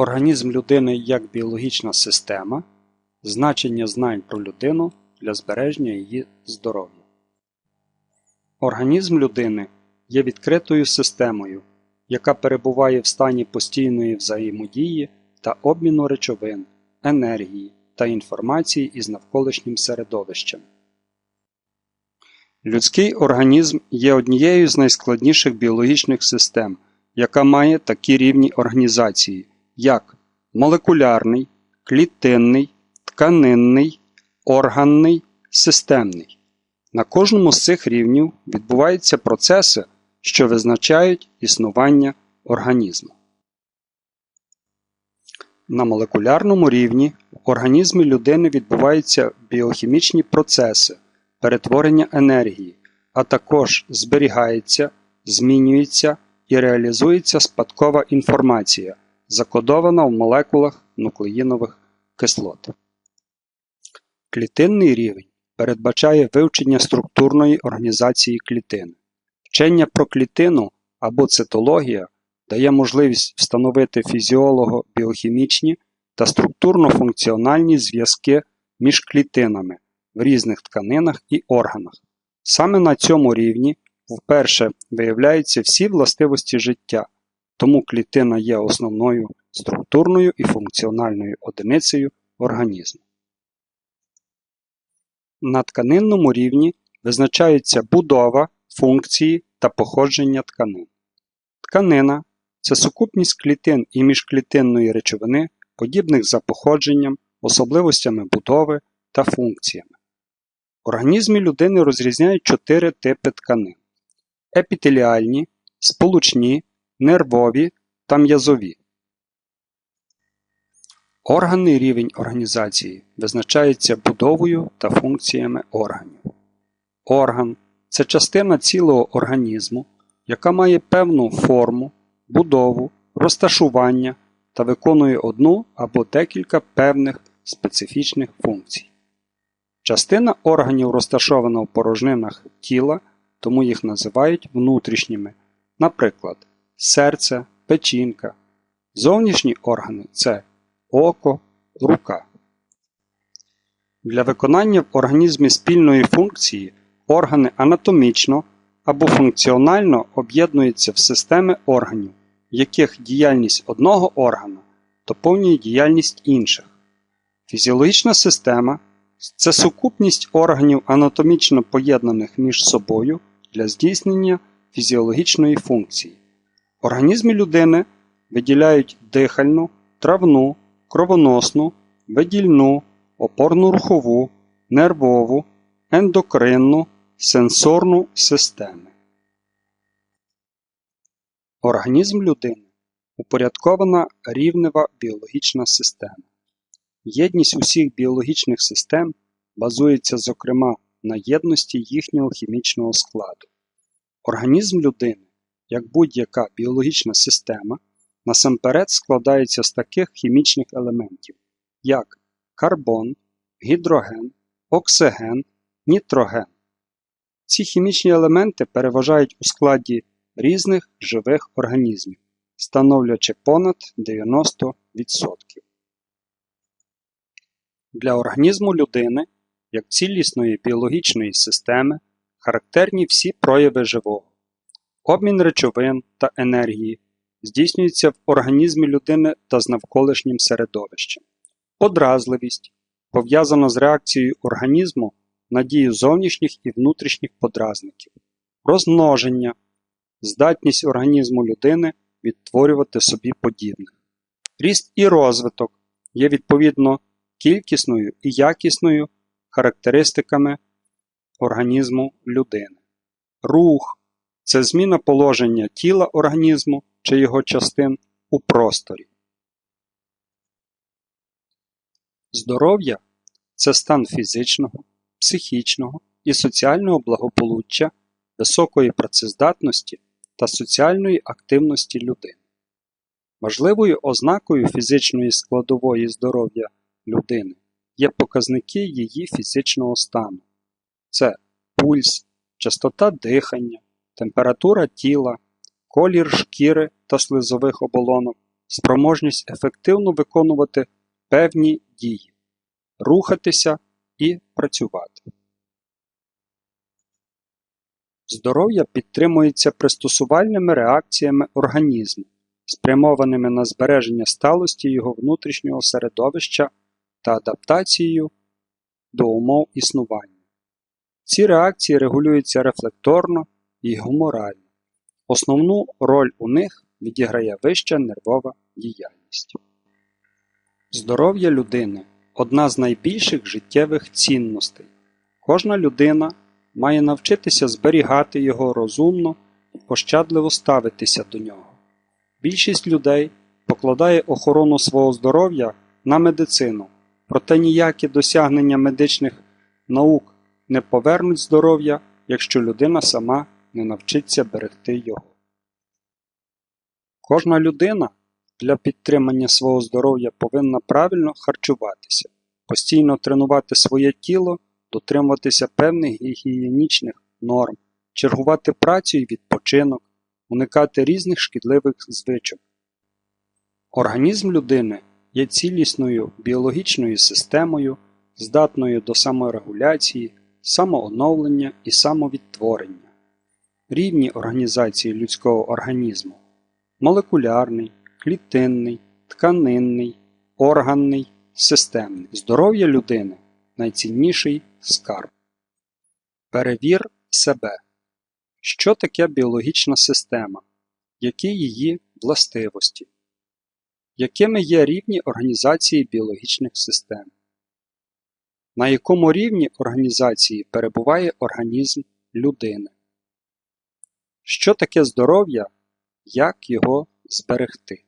Організм людини як біологічна система значення знань про людину для збереження її здоров'я. Організм людини є відкритою системою, яка перебуває в стані постійної взаємодії та обміну речовин, енергії та інформації із навколишнім середовищем. Людський організм є однією з найскладніших біологічних систем, яка має такі рівні організації, як молекулярний, клітинний, тканинний, органний, системний. На кожному з цих рівнів відбуваються процеси, що визначають існування організму. На молекулярному рівні в організмі людини відбуваються біохімічні процеси перетворення енергії, а також зберігається, змінюється і реалізується спадкова інформація, закодована в молекулах нуклеїнових кислот. Клітинний рівень передбачає вивчення структурної організації клітини. Вчення про клітину або цитологія дає можливість встановити фізіолого-біохімічні та структурно-функціональні зв'язки між клітинами в різних тканинах і органах. Саме на цьому рівні вперше виявляються всі властивості життя, тому клітина є основною структурною і функціональною одиницею організму. На тканинному рівні визначаються будова, функції та походження тканин. Тканина це сукупність клітин і міжклітинної речовини, подібних за походженням, особливостями будови та функціями. В організмі людини розрізняють чотири типи тканин: епітеліальні, сполучні, нервові та м'язові. Органний рівень організації визначається будовою та функціями органів. Орган це частина цілого організму, яка має певну форму, будову, розташування та виконує одну або декілька певних специфічних функцій. Частина органів розташована в порожнинах тіла, тому їх називають внутрішніми, наприклад, серце, печінка. Зовнішні органи це око, рука. Для виконання в організмі спільної функції органи анатомічно або функціонально об'єднуються в системи органів, в яких діяльність одного органа доповнює діяльність інших. Фізіологічна система це сукупність органів анатомічно поєднаних між собою для здійснення фізіологічної функції. Організмі людини виділяють дихальну, травну, кровоносну, видільну, опорно-рухову, нервову, ендокринну, сенсорну системи. Організм людини упорядкована рівнева біологічна система. Єдність усіх біологічних систем базується зокрема на єдності їхнього хімічного складу. Організм людини, як будь-яка біологічна система, насамперед складається з таких хімічних елементів, як карбон, гідроген, оксиген, нітроген. Ці хімічні елементи переважають у складі різних живих організмів, становлячи понад 90%. Для організму людини, як цілісної біологічної системи, характерні всі прояви живого. Обмін речовин та енергії здійснюється в організмі людини та з навколишнім середовищем. Подразливість пов'язана з реакцією організму на дію зовнішніх і внутрішніх подразників, розмноження, здатність організму людини відтворювати собі подібних. Ріст і розвиток є відповідно кількісною і якісною характеристиками організму людини. Рух це зміна положення тіла організму чи його частин у просторі. Здоров'я це стан фізичного, психічного і соціального благополуччя, високої працездатності та соціальної активності людини. Важливою ознакою фізичної складової здоров'я людини є показники її фізичного стану. Це пульс, частота дихання, температура тіла, колір шкіри та слизових оболонок, спроможність ефективно виконувати певні дії, рухатися і працювати. Здоров'я підтримується пристосувальними реакціями організму, спрямованими на збереження сталості його внутрішнього середовища та адаптацією до умов існування. Ці реакції регулюються рефлекторно і гуморально. Основну роль у них відіграє вища нервова діяльність. Здоров'я людини одна з найбільших життєвих цінностей. Кожна людина має навчитися зберігати його розумно і пощадливо ставитися до нього. Більшість людей покладає охорону свого здоров'я на медицину, проте ніякі досягнення медичних наук не повернуть здоров'я, якщо людина сама не навчиться берегти його. Кожна людина для підтримання свого здоров'я повинна правильно харчуватися, постійно тренувати своє тіло, дотримуватися певних гігієнічних норм, чергувати працю і відпочинок, уникати різних шкідливих звичок. Організм людини є цілісною біологічною системою, здатною до саморегуляції, самооновлення і самовідтворення. Рівні організації людського організму молекулярний, клітинний, тканинний, органний, системний. Здоров'я людини найцінніший скарб. Перевір себе. Що таке біологічна система? Які її властивості? Якими є рівні організації біологічних систем? На якому рівні організації перебуває організм людини? Що таке здоров'я? Як його зберегти?